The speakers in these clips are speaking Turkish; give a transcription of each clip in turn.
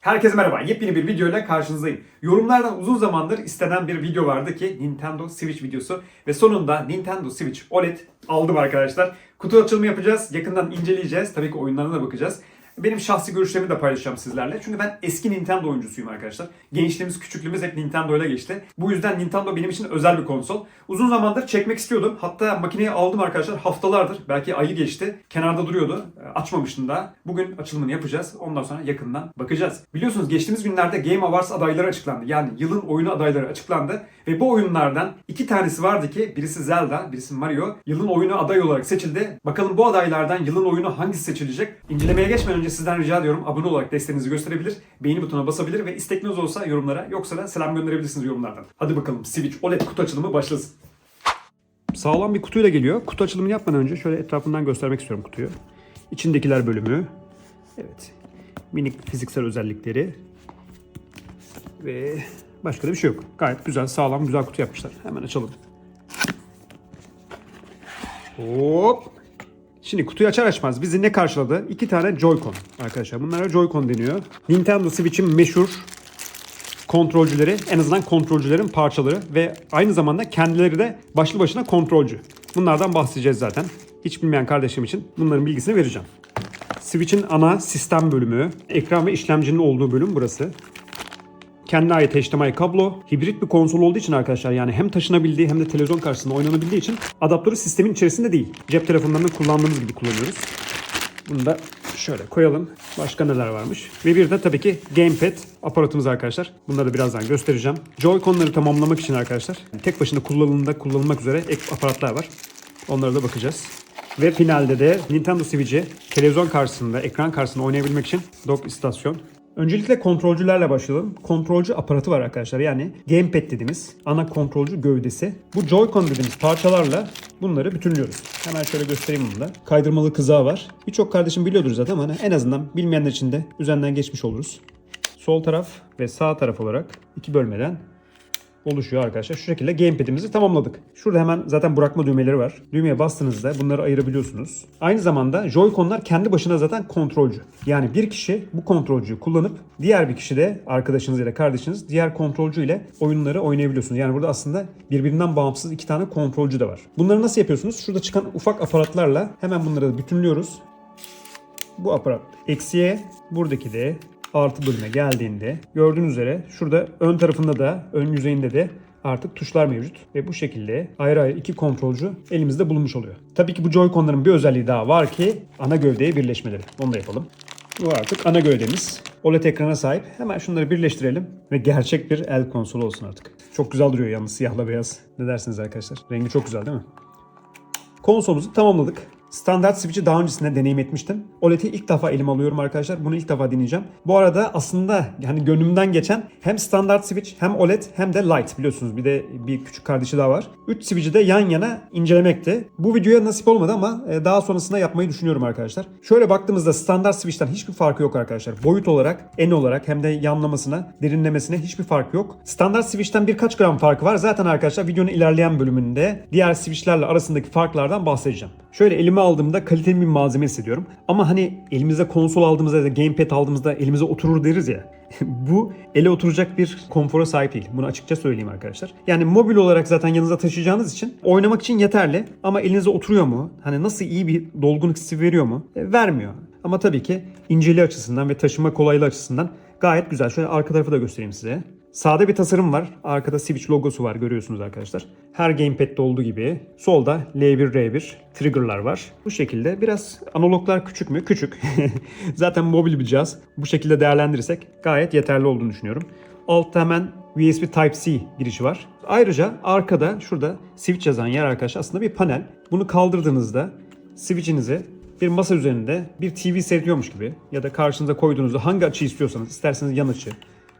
Herkese merhaba. Yepyeni bir videoyla karşınızdayım. Yorumlardan uzun zamandır istenen bir video vardı ki Nintendo Switch videosu ve sonunda Nintendo Switch OLED aldım arkadaşlar. Kutu açılımı yapacağız. Yakından inceleyeceğiz. Tabii ki oyunlarına da bakacağız. Benim şahsi görüşlerimi de paylaşacağım sizlerle. Çünkü ben eski Nintendo oyuncusuyum arkadaşlar. Gençliğimiz, küçüklüğümüz hep Nintendo ile geçti. Bu yüzden Nintendo benim için özel bir konsol. Uzun zamandır çekmek istiyordum. Hatta makineyi aldım arkadaşlar haftalardır. Belki ayı geçti. Kenarda duruyordu. Açmamıştım daha. Bugün açılımını yapacağız. Ondan sonra yakından bakacağız. Biliyorsunuz geçtiğimiz günlerde Game Awards adayları açıklandı. Yani yılın oyunu adayları açıklandı. Ve bu oyunlardan iki tanesi vardı ki birisi Zelda, birisi Mario. Yılın oyunu aday olarak seçildi. Bakalım bu adaylardan yılın oyunu hangisi seçilecek? İncelemeye geçmeden önce sizden rica ediyorum abone olarak desteğinizi gösterebilir, beğeni butonuna basabilir ve istekiniz olsa yorumlara yoksa da selam gönderebilirsiniz yorumlardan. Hadi bakalım Switch OLED kutu açılımı başlasın. Sağlam bir kutuyla geliyor. Kutu açılımını yapmadan önce şöyle etrafından göstermek istiyorum kutuyu. İçindekiler bölümü. Evet. Minik fiziksel özellikleri. Ve başka da bir şey yok. Gayet güzel, sağlam, güzel kutu yapmışlar. Hemen açalım. Hop. Şimdi kutuyu açar açmaz bizi ne karşıladı? İki tane Joy-Con arkadaşlar. Bunlara Joy-Con deniyor. Nintendo Switch'in meşhur kontrolcüleri, en azından kontrolcülerin parçaları ve aynı zamanda kendileri de başlı başına kontrolcü. Bunlardan bahsedeceğiz zaten. Hiç bilmeyen kardeşim için bunların bilgisini vereceğim. Switch'in ana sistem bölümü, ekran ve işlemcinin olduğu bölüm burası. Kendine ait HDMI kablo. Hibrit bir konsol olduğu için arkadaşlar yani hem taşınabildiği hem de televizyon karşısında oynanabildiği için adaptörü sistemin içerisinde değil. Cep telefonlarını kullandığımız gibi kullanıyoruz. Bunu da şöyle koyalım. Başka neler varmış? Ve bir de tabii ki Gamepad aparatımız arkadaşlar. Bunları da birazdan göstereceğim. Joy-Con'ları tamamlamak için arkadaşlar tek başına kullanımda kullanılmak üzere ek aparatlar var. Onlara da bakacağız. Ve finalde de Nintendo Switch'i televizyon karşısında, ekran karşısında oynayabilmek için dock istasyon. Öncelikle kontrolcülerle başlayalım. Kontrolcü aparatı var arkadaşlar. Yani gamepad dediğimiz ana kontrolcü gövdesi. Bu Joy-Con dediğimiz parçalarla bunları bütünlüyoruz. Hemen şöyle göstereyim bunu da. Kaydırmalı kızağı var. Birçok kardeşim biliyordur zaten ama en azından bilmeyenler için de üzerinden geçmiş oluruz. Sol taraf ve sağ taraf olarak iki bölmeden oluşuyor arkadaşlar. Şu şekilde gamepad'imizi tamamladık. Şurada hemen zaten bırakma düğmeleri var. Düğmeye bastığınızda bunları ayırabiliyorsunuz. Aynı zamanda Joy-Con'lar kendi başına zaten kontrolcü. Yani bir kişi bu kontrolcüyü kullanıp diğer bir kişi de arkadaşınız ya da kardeşiniz diğer kontrolcü ile oyunları oynayabiliyorsunuz. Yani burada aslında birbirinden bağımsız iki tane kontrolcü de var. Bunları nasıl yapıyorsunuz? Şurada çıkan ufak aparatlarla hemen bunları bütünlüyoruz. Bu aparat eksiye, buradaki de artı bölüme geldiğinde gördüğünüz üzere şurada ön tarafında da ön yüzeyinde de artık tuşlar mevcut. Ve bu şekilde ayrı ayrı iki kontrolcü elimizde bulunmuş oluyor. Tabii ki bu Joy-Con'ların bir özelliği daha var ki ana gövdeye birleşmeleri. Onu da yapalım. Bu artık ana gövdemiz. OLED ekrana sahip. Hemen şunları birleştirelim ve gerçek bir el konsolu olsun artık. Çok güzel duruyor yalnız siyahla beyaz. Ne dersiniz arkadaşlar? Rengi çok güzel değil mi? Konsolumuzu tamamladık. Standart Switch'i daha öncesinde deneyim etmiştim. OLED'i ilk defa elime alıyorum arkadaşlar. Bunu ilk defa deneyeceğim. Bu arada aslında yani gönlümden geçen hem standart Switch hem OLED hem de Lite biliyorsunuz. Bir de bir küçük kardeşi daha var. 3 Switch'i de yan yana incelemekti. Bu videoya nasip olmadı ama e, daha sonrasında yapmayı düşünüyorum arkadaşlar. Şöyle baktığımızda standart Switch'ten hiçbir farkı yok arkadaşlar. Boyut olarak, en olarak hem de yanlamasına, derinlemesine hiçbir fark yok. Standart Switch'ten birkaç gram farkı var. Zaten arkadaşlar videonun ilerleyen bölümünde diğer Switch'lerle arasındaki farklardan bahsedeceğim. Şöyle elime aldığımda kaliteli bir malzeme hissediyorum. Ama hani elimize konsol aldığımızda ya da gamepad aldığımızda elimize oturur deriz ya. bu ele oturacak bir konfora sahip değil. Bunu açıkça söyleyeyim arkadaşlar. Yani mobil olarak zaten yanınıza taşıyacağınız için oynamak için yeterli. Ama elinize oturuyor mu? Hani nasıl iyi bir dolgunluk hissi veriyor mu? E, vermiyor. Ama tabii ki inceliği açısından ve taşıma kolaylığı açısından gayet güzel. Şöyle arka tarafı da göstereyim size. Sağda bir tasarım var. Arkada Switch logosu var görüyorsunuz arkadaşlar. Her gamepad'de olduğu gibi. Solda L1, R1 trigger'lar var. Bu şekilde biraz analoglar küçük mü? Küçük. Zaten mobil bir cihaz. Bu şekilde değerlendirirsek gayet yeterli olduğunu düşünüyorum. Altta hemen USB Type-C girişi var. Ayrıca arkada şurada Switch yazan yer arkadaşlar aslında bir panel. Bunu kaldırdığınızda Switch'inizi bir masa üzerinde bir TV seyrediyormuş gibi ya da karşınıza koyduğunuzda hangi açı istiyorsanız isterseniz yan açı,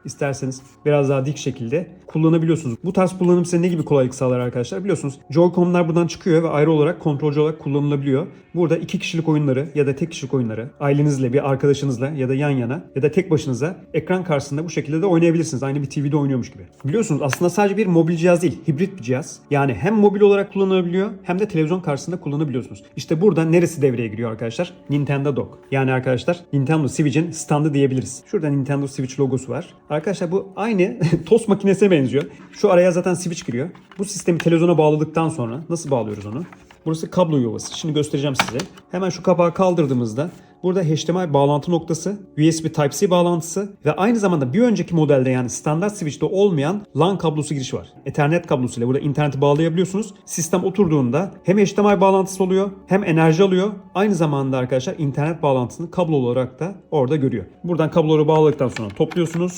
isterseniz biraz daha dik şekilde kullanabiliyorsunuz. Bu tarz kullanım size ne gibi kolaylık sağlar arkadaşlar? Biliyorsunuz Joy-Con'lar buradan çıkıyor ve ayrı olarak kontrolcü olarak kullanılabiliyor. Burada iki kişilik oyunları ya da tek kişilik oyunları ailenizle, bir arkadaşınızla ya da yan yana ya da tek başınıza ekran karşısında bu şekilde de oynayabilirsiniz. Aynı bir TV'de oynuyormuş gibi. Biliyorsunuz aslında sadece bir mobil cihaz değil, hibrit bir cihaz. Yani hem mobil olarak kullanılabiliyor hem de televizyon karşısında kullanabiliyorsunuz. İşte burada neresi devreye giriyor arkadaşlar? Nintendo Dock. Yani arkadaşlar Nintendo Switch'in standı diyebiliriz. Şurada Nintendo Switch logosu var. Arkadaşlar bu aynı tost makinesine benziyor. Şu araya zaten Switch giriyor. Bu sistemi televizyona bağladıktan sonra nasıl bağlıyoruz onu? Burası kablo yuvası. Şimdi göstereceğim size. Hemen şu kapağı kaldırdığımızda Burada HDMI bağlantı noktası, USB Type-C bağlantısı ve aynı zamanda bir önceki modelde yani standart switch'te olmayan LAN kablosu girişi var. Ethernet kablosuyla burada interneti bağlayabiliyorsunuz. Sistem oturduğunda hem HDMI bağlantısı oluyor hem enerji alıyor. Aynı zamanda arkadaşlar internet bağlantısını kablo olarak da orada görüyor. Buradan kabloları bağladıktan sonra topluyorsunuz.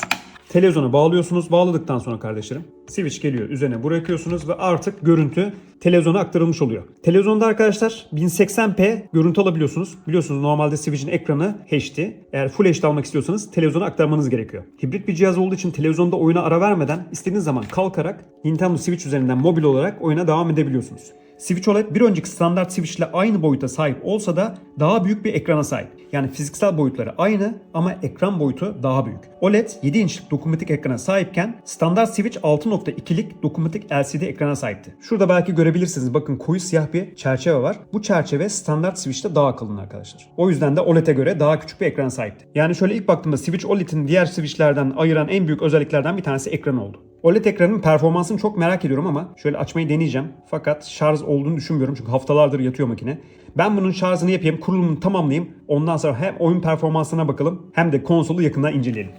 Televizyona bağlıyorsunuz. Bağladıktan sonra kardeşlerim switch geliyor. Üzerine bırakıyorsunuz ve artık görüntü televizyona aktarılmış oluyor. Televizyonda arkadaşlar 1080p görüntü alabiliyorsunuz. Biliyorsunuz normalde switch'in ekranı HD. Eğer full HD almak istiyorsanız televizyona aktarmanız gerekiyor. Hibrit bir cihaz olduğu için televizyonda oyuna ara vermeden istediğiniz zaman kalkarak Nintendo Switch üzerinden mobil olarak oyuna devam edebiliyorsunuz. Switch OLED bir önceki standart Switch ile aynı boyuta sahip olsa da daha büyük bir ekrana sahip. Yani fiziksel boyutları aynı ama ekran boyutu daha büyük. OLED 7 inçlik dokunmatik ekrana sahipken standart Switch 6.2'lik dokunmatik LCD ekrana sahipti. Şurada belki görebilirsiniz bakın koyu siyah bir çerçeve var. Bu çerçeve standart Switch'te daha kalın arkadaşlar. O yüzden de OLED'e göre daha küçük bir ekrana sahipti. Yani şöyle ilk baktığımda Switch OLED'in diğer Switch'lerden ayıran en büyük özelliklerden bir tanesi ekran oldu. OLED ekranın performansını çok merak ediyorum ama şöyle açmayı deneyeceğim. Fakat şarj olduğunu düşünmüyorum çünkü haftalardır yatıyor makine. Ben bunun şarjını yapayım, kurulumunu tamamlayayım. Ondan sonra hem oyun performansına bakalım hem de konsolu yakından inceleyelim.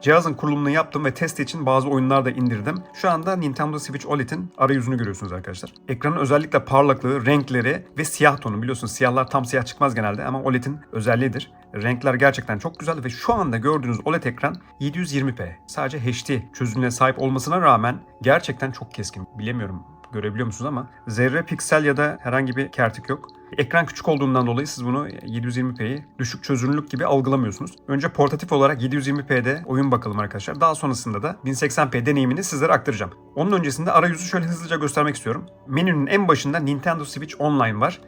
Cihazın kurulumunu yaptım ve test için bazı oyunlar da indirdim. Şu anda Nintendo Switch OLED'in arayüzünü görüyorsunuz arkadaşlar. Ekranın özellikle parlaklığı, renkleri ve siyah tonu. Biliyorsunuz siyahlar tam siyah çıkmaz genelde ama OLED'in özelliğidir. Renkler gerçekten çok güzel ve şu anda gördüğünüz OLED ekran 720p. Sadece HD çözünürlüğe sahip olmasına rağmen gerçekten çok keskin. Bilemiyorum görebiliyor musunuz ama zerre piksel ya da herhangi bir kertik yok. Ekran küçük olduğundan dolayı siz bunu 720p'yi düşük çözünürlük gibi algılamıyorsunuz. Önce portatif olarak 720p'de oyun bakalım arkadaşlar. Daha sonrasında da 1080p deneyimini sizlere aktaracağım. Onun öncesinde arayüzü şöyle hızlıca göstermek istiyorum. Menünün en başında Nintendo Switch Online var.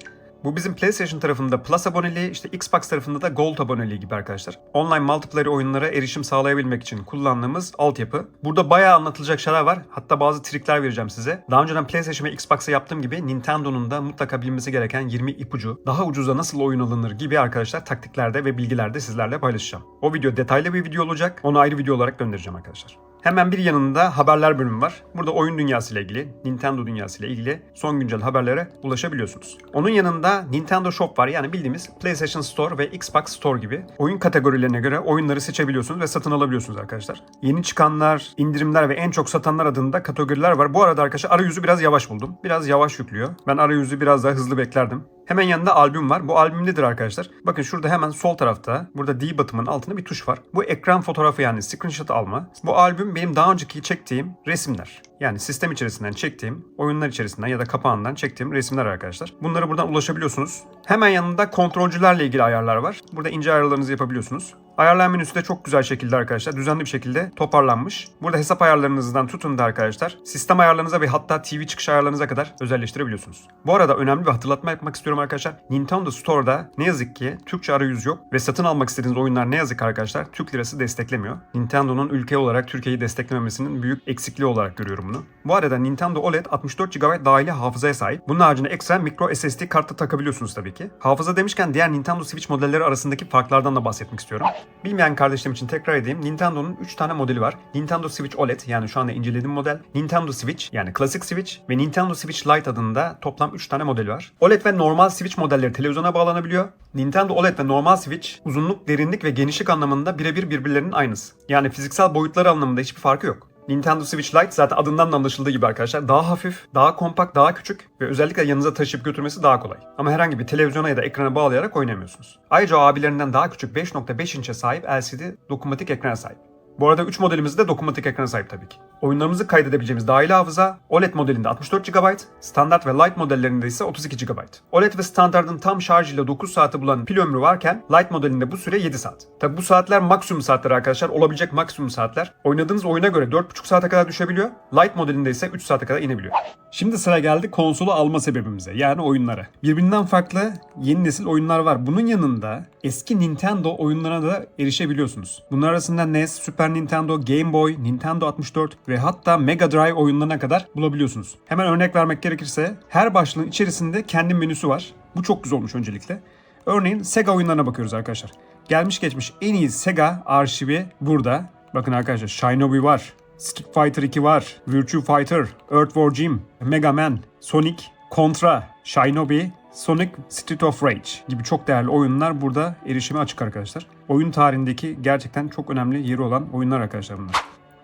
Bu bizim PlayStation tarafında Plus aboneliği, işte Xbox tarafında da Gold aboneliği gibi arkadaşlar. Online multiplayer oyunlara erişim sağlayabilmek için kullandığımız altyapı. Burada bayağı anlatılacak şeyler var. Hatta bazı trikler vereceğim size. Daha önceden PlayStation ve Xbox'a yaptığım gibi Nintendo'nun da mutlaka bilmesi gereken 20 ipucu, daha ucuza nasıl oyun alınır gibi arkadaşlar taktiklerde ve bilgilerde sizlerle paylaşacağım. O video detaylı bir video olacak. Onu ayrı video olarak göndereceğim arkadaşlar. Hemen bir yanında haberler bölümü var. Burada oyun dünyası ile ilgili, Nintendo dünyası ile ilgili son güncel haberlere ulaşabiliyorsunuz. Onun yanında Nintendo Shop var. Yani bildiğimiz PlayStation Store ve Xbox Store gibi oyun kategorilerine göre oyunları seçebiliyorsunuz ve satın alabiliyorsunuz arkadaşlar. Yeni çıkanlar, indirimler ve en çok satanlar adında kategoriler var. Bu arada arkadaşlar arayüzü biraz yavaş buldum. Biraz yavaş yüklüyor. Ben arayüzü biraz daha hızlı beklerdim. Hemen yanında albüm var. Bu albüm nedir arkadaşlar? Bakın şurada hemen sol tarafta burada D button'ın altında bir tuş var. Bu ekran fotoğrafı yani screenshot alma. Bu albüm benim daha önceki çektiğim resimler. Yani sistem içerisinden çektiğim, oyunlar içerisinden ya da kapağından çektiğim resimler arkadaşlar. Bunları buradan ulaşabiliyorsunuz. Hemen yanında kontrolcülerle ilgili ayarlar var. Burada ince ayarlarınızı yapabiliyorsunuz. Ayarlar menüsü de çok güzel şekilde arkadaşlar düzenli bir şekilde toparlanmış. Burada hesap ayarlarınızdan tutun da arkadaşlar sistem ayarlarınıza ve hatta TV çıkış ayarlarınıza kadar özelleştirebiliyorsunuz. Bu arada önemli bir hatırlatma yapmak istiyorum arkadaşlar. Nintendo Store'da ne yazık ki Türkçe arayüz yok ve satın almak istediğiniz oyunlar ne yazık arkadaşlar Türk lirası desteklemiyor. Nintendo'nun ülke olarak Türkiye'yi desteklememesinin büyük eksikliği olarak görüyorum bunu. Bu arada Nintendo OLED 64 GB dahili hafızaya sahip. Bunun haricinde ekstra micro SSD kartı takabiliyorsunuz tabii ki. Hafıza demişken diğer Nintendo Switch modelleri arasındaki farklardan da bahsetmek istiyorum. Bilmeyen kardeşlerim için tekrar edeyim. Nintendo'nun 3 tane modeli var. Nintendo Switch OLED yani şu anda incelediğim model. Nintendo Switch yani Classic Switch ve Nintendo Switch Lite adında toplam 3 tane modeli var. OLED ve normal Switch modelleri televizyona bağlanabiliyor. Nintendo OLED ve normal Switch uzunluk, derinlik ve genişlik anlamında birebir birbirlerinin aynısı. Yani fiziksel boyutları anlamında hiçbir farkı yok. Nintendo Switch Lite zaten adından da anlaşıldığı gibi arkadaşlar daha hafif, daha kompakt, daha küçük ve özellikle yanınıza taşıyıp götürmesi daha kolay. Ama herhangi bir televizyona ya da ekrana bağlayarak oynamıyorsunuz. Ayrıca abilerinden daha küçük 5.5 inçe sahip LCD dokunmatik ekrana sahip. Bu arada 3 modelimiz de dokunmatik ekrana sahip tabii ki. Oyunlarımızı kaydedebileceğimiz dahili hafıza OLED modelinde 64 GB, standart ve Lite modellerinde ise 32 GB. OLED ve standartın tam şarj ile 9 saati bulan pil ömrü varken Lite modelinde bu süre 7 saat. Tabi bu saatler maksimum saatler arkadaşlar. Olabilecek maksimum saatler. Oynadığınız oyuna göre 4,5 saate kadar düşebiliyor. Lite modelinde ise 3 saate kadar inebiliyor. Şimdi sıra geldi konsolu alma sebebimize yani oyunlara. Birbirinden farklı yeni nesil oyunlar var. Bunun yanında eski Nintendo oyunlarına da erişebiliyorsunuz. Bunlar arasında NES, Super Nintendo, Game Boy, Nintendo 64 ve hatta Mega Drive oyunlarına kadar bulabiliyorsunuz. Hemen örnek vermek gerekirse her başlığın içerisinde kendi menüsü var. Bu çok güzel olmuş öncelikle. Örneğin Sega oyunlarına bakıyoruz arkadaşlar. Gelmiş geçmiş en iyi Sega arşivi burada. Bakın arkadaşlar Shinobi var. Street Fighter 2 var. Virtua Fighter, Earth War Jim, Mega Man, Sonic, Contra, Shinobi, Sonic Street of Rage gibi çok değerli oyunlar burada erişime açık arkadaşlar. Oyun tarihindeki gerçekten çok önemli yeri olan oyunlar arkadaşlar bunlar.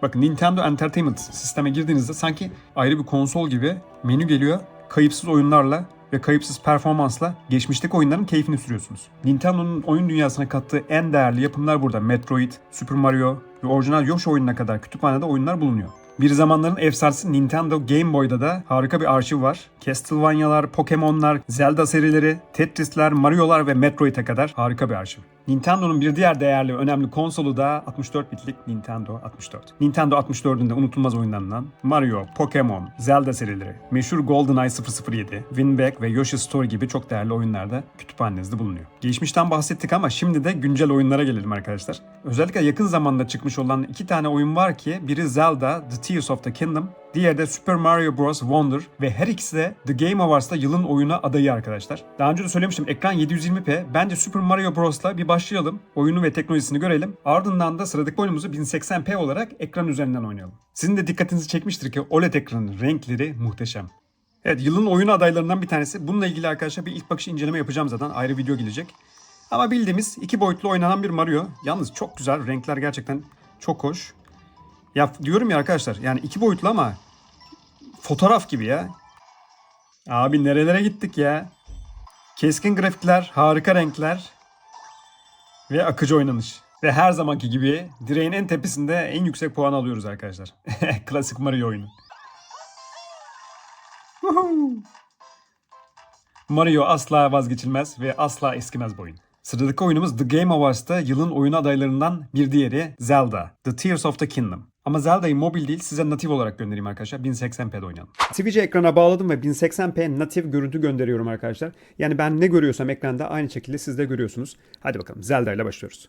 Bakın Nintendo Entertainment sisteme girdiğinizde sanki ayrı bir konsol gibi menü geliyor. Kayıpsız oyunlarla ve kayıpsız performansla geçmişteki oyunların keyfini sürüyorsunuz. Nintendo'nun oyun dünyasına kattığı en değerli yapımlar burada. Metroid, Super Mario ve orijinal Yoshi oyununa kadar kütüphanede oyunlar bulunuyor. Bir zamanların efsanesi Nintendo Game Boy'da da harika bir arşiv var. Castlevania'lar, Pokemon'lar, Zelda serileri, Tetris'ler, Mario'lar ve Metroid'e kadar harika bir arşiv. Nintendo'nun bir diğer değerli önemli konsolu da 64 bitlik Nintendo 64. Nintendo 64'ün de unutulmaz oyunlarından Mario, Pokemon, Zelda serileri, meşhur GoldenEye 007, Wind Waker ve Yoshi Story gibi çok değerli oyunlarda kütüphanenizde bulunuyor. Geçmişten bahsettik ama şimdi de güncel oyunlara gelelim arkadaşlar. Özellikle yakın zamanda çıkmış olan iki tane oyun var ki biri Zelda The Tears of the Kingdom Diğeri de Super Mario Bros. Wonder ve her ikisi de The Game Awards'ta yılın oyunu adayı arkadaşlar. Daha önce de söylemiştim ekran 720p. Bence Super Mario Bros'la bir başlayalım. Oyunu ve teknolojisini görelim. Ardından da sıradaki oyunumuzu 1080p olarak ekran üzerinden oynayalım. Sizin de dikkatinizi çekmiştir ki OLED ekranın renkleri muhteşem. Evet yılın oyunu adaylarından bir tanesi. Bununla ilgili arkadaşlar bir ilk bakış inceleme yapacağım zaten. Ayrı video gelecek. Ama bildiğimiz iki boyutlu oynanan bir Mario. Yalnız çok güzel. Renkler gerçekten çok hoş. Ya diyorum ya arkadaşlar yani iki boyutlu ama fotoğraf gibi ya. Abi nerelere gittik ya? Keskin grafikler, harika renkler ve akıcı oynanış. Ve her zamanki gibi direğin en tepesinde en yüksek puan alıyoruz arkadaşlar. Klasik Mario oyunu. Mario asla vazgeçilmez ve asla eskimez bu oyun. Sıradaki oyunumuz The Game Awards'ta yılın oyunu adaylarından bir diğeri Zelda, The Tears of the Kingdom. Ama Zelda'yı mobil değil size natif olarak göndereyim arkadaşlar. 1080p'de oynayalım. Twitch'e ekrana bağladım ve 1080p natif görüntü gönderiyorum arkadaşlar. Yani ben ne görüyorsam ekranda aynı şekilde siz de görüyorsunuz. Hadi bakalım Zelda ile başlıyoruz.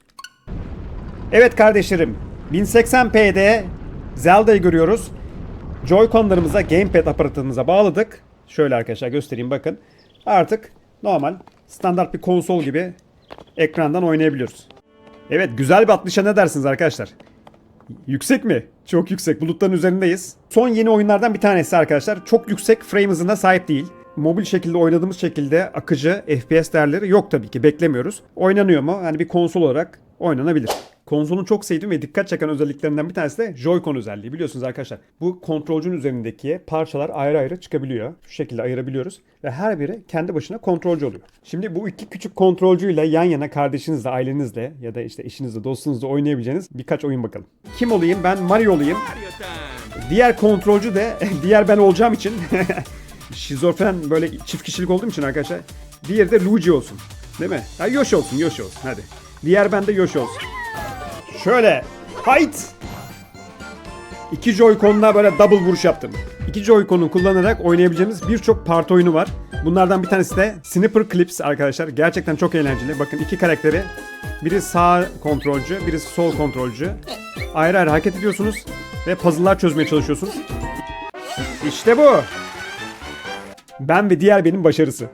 Evet kardeşlerim 1080p'de Zelda'yı görüyoruz. Joy-Con'larımıza gamepad aparatımıza bağladık. Şöyle arkadaşlar göstereyim bakın. Artık normal standart bir konsol gibi ekrandan oynayabiliyoruz. Evet güzel bir atlışa ne dersiniz arkadaşlar? Yüksek mi? Çok yüksek. Bulutların üzerindeyiz. Son yeni oyunlardan bir tanesi arkadaşlar. Çok yüksek frame hızına sahip değil. Mobil şekilde oynadığımız şekilde akıcı FPS değerleri yok tabii ki. Beklemiyoruz. Oynanıyor mu? Yani bir konsol olarak oynanabilir. Konsolun çok sevdiğim ve dikkat çeken özelliklerinden bir tanesi de Joy-Con özelliği. Biliyorsunuz arkadaşlar bu kontrolcünün üzerindeki parçalar ayrı ayrı çıkabiliyor. Şu şekilde ayırabiliyoruz. Ve her biri kendi başına kontrolcü oluyor. Şimdi bu iki küçük kontrolcüyle yan yana kardeşinizle, ailenizle ya da işte eşinizle, dostunuzla oynayabileceğiniz birkaç oyun bakalım. Kim olayım? Ben Mario olayım. Diğer kontrolcü de diğer ben olacağım için şizofren böyle çift kişilik olduğum için arkadaşlar. Diğeri de Luigi olsun. Değil mi? Ha, Yoshi olsun, Yoshi olsun. Hadi. Diğer bende Yoshi olsun. Şöyle. Hayt. İki Joy-Con'la böyle double vuruş yaptım. İki Joy-Con'u kullanarak oynayabileceğimiz birçok parti oyunu var. Bunlardan bir tanesi de Snipper Clips arkadaşlar. Gerçekten çok eğlenceli. Bakın iki karakteri. Biri sağ kontrolcü, birisi sol kontrolcü. Ayrı ayrı hareket ediyorsunuz ve puzzle'lar çözmeye çalışıyorsunuz. İşte bu. Ben ve diğer benim başarısı.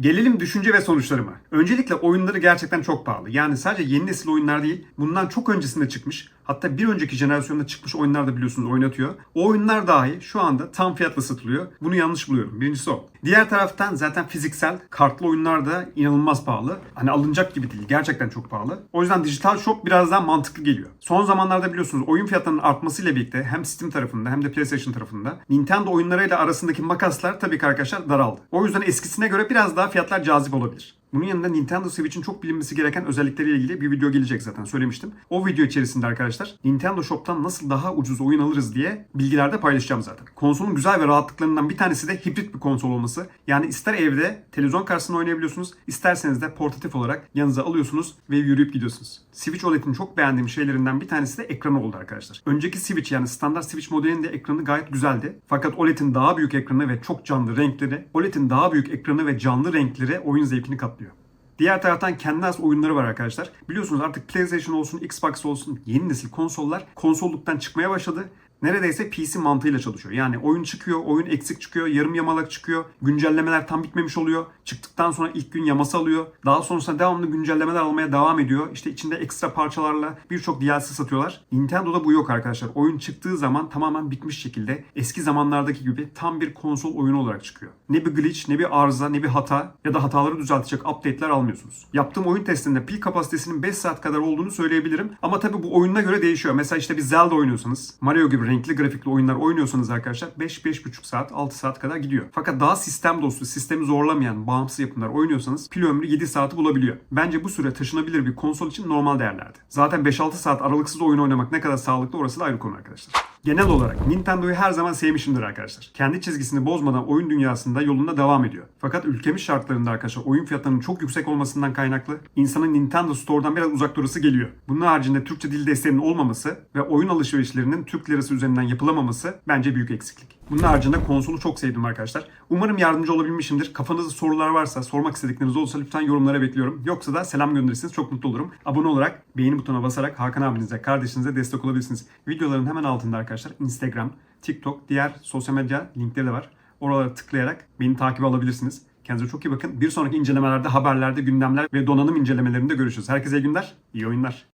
Gelelim düşünce ve sonuçlarıma. Öncelikle oyunları gerçekten çok pahalı. Yani sadece yeni nesil oyunlar değil, bundan çok öncesinde çıkmış, hatta bir önceki jenerasyonda çıkmış oyunlar da biliyorsunuz oynatıyor. O oyunlar dahi şu anda tam fiyatla satılıyor. Bunu yanlış buluyorum. Birincisi o. Diğer taraftan zaten fiziksel kartlı oyunlar da inanılmaz pahalı. Hani alınacak gibi değil. Gerçekten çok pahalı. O yüzden dijital shop biraz daha mantıklı geliyor. Son zamanlarda biliyorsunuz oyun fiyatlarının artmasıyla birlikte hem Steam tarafında hem de PlayStation tarafında Nintendo oyunlarıyla arasındaki makaslar tabii ki arkadaşlar daraldı. O yüzden eskisine göre biraz daha fiyatlar cazip olabilir. Bunun yanında Nintendo Switch'in çok bilinmesi gereken özellikleriyle ilgili bir video gelecek zaten söylemiştim. O video içerisinde arkadaşlar Nintendo Shop'tan nasıl daha ucuz oyun alırız diye bilgiler de paylaşacağım zaten. Konsolun güzel ve rahatlıklarından bir tanesi de hibrit bir konsol olması. Yani ister evde televizyon karşısında oynayabiliyorsunuz, isterseniz de portatif olarak yanınıza alıyorsunuz ve yürüyüp gidiyorsunuz. Switch OLED'in çok beğendiğim şeylerinden bir tanesi de ekranı oldu arkadaşlar. Önceki Switch yani standart Switch modelinin de ekranı gayet güzeldi. Fakat OLED'in daha büyük ekranı ve çok canlı renkleri, OLED'in daha büyük ekranı ve canlı renkleri oyun zevkini katlıyor. Diğer taraftan kendi has oyunları var arkadaşlar. Biliyorsunuz artık PlayStation olsun, Xbox olsun yeni nesil konsollar konsolluktan çıkmaya başladı. Neredeyse PC mantığıyla çalışıyor. Yani oyun çıkıyor, oyun eksik çıkıyor, yarım yamalak çıkıyor, güncellemeler tam bitmemiş oluyor. Çıktıktan sonra ilk gün yaması alıyor. Daha sonrasında devamlı güncellemeler almaya devam ediyor. İşte içinde ekstra parçalarla birçok DLC satıyorlar. Nintendo'da bu yok arkadaşlar. Oyun çıktığı zaman tamamen bitmiş şekilde eski zamanlardaki gibi tam bir konsol oyunu olarak çıkıyor. Ne bir glitch, ne bir arıza, ne bir hata ya da hataları düzeltecek update'ler almıyorsunuz. Yaptığım oyun testinde pil kapasitesinin 5 saat kadar olduğunu söyleyebilirim. Ama tabii bu oyununa göre değişiyor. Mesela işte bir Zelda oynuyorsanız, Mario gibi renkli grafikli oyunlar oynuyorsanız arkadaşlar 5-5,5 saat, 6 saat kadar gidiyor. Fakat daha sistem dostu, sistemi zorlamayan, bağımsız yapımlar oynuyorsanız pil ömrü 7 saati bulabiliyor. Bence bu süre taşınabilir bir konsol için normal değerlerde. Zaten 5-6 saat aralıksız oyun oynamak ne kadar sağlıklı orası da ayrı konu arkadaşlar. Genel olarak Nintendo'yu her zaman sevmişimdir arkadaşlar. Kendi çizgisini bozmadan oyun dünyasında yolunda devam ediyor. Fakat ülkemiz şartlarında arkadaşlar oyun fiyatlarının çok yüksek olmasından kaynaklı insanın Nintendo Store'dan biraz uzak durası geliyor. Bunun haricinde Türkçe dil desteğinin olmaması ve oyun alışverişlerinin Türk lirası üzerinden yapılamaması bence büyük eksiklik. Bunun haricinde konsolu çok sevdim arkadaşlar. Umarım yardımcı olabilmişimdir. Kafanızda sorular varsa, sormak istedikleriniz olursa lütfen yorumlara bekliyorum. Yoksa da selam gönderirseniz çok mutlu olurum. Abone olarak, beğeni butonuna basarak Hakan abinize, kardeşinize destek olabilirsiniz. Videoların hemen altında arkadaşlar Instagram, TikTok, diğer sosyal medya linkleri de var. Oralara tıklayarak beni takip alabilirsiniz. Kendinize çok iyi bakın. Bir sonraki incelemelerde, haberlerde, gündemler ve donanım incelemelerinde görüşürüz. Herkese iyi günler, iyi oyunlar.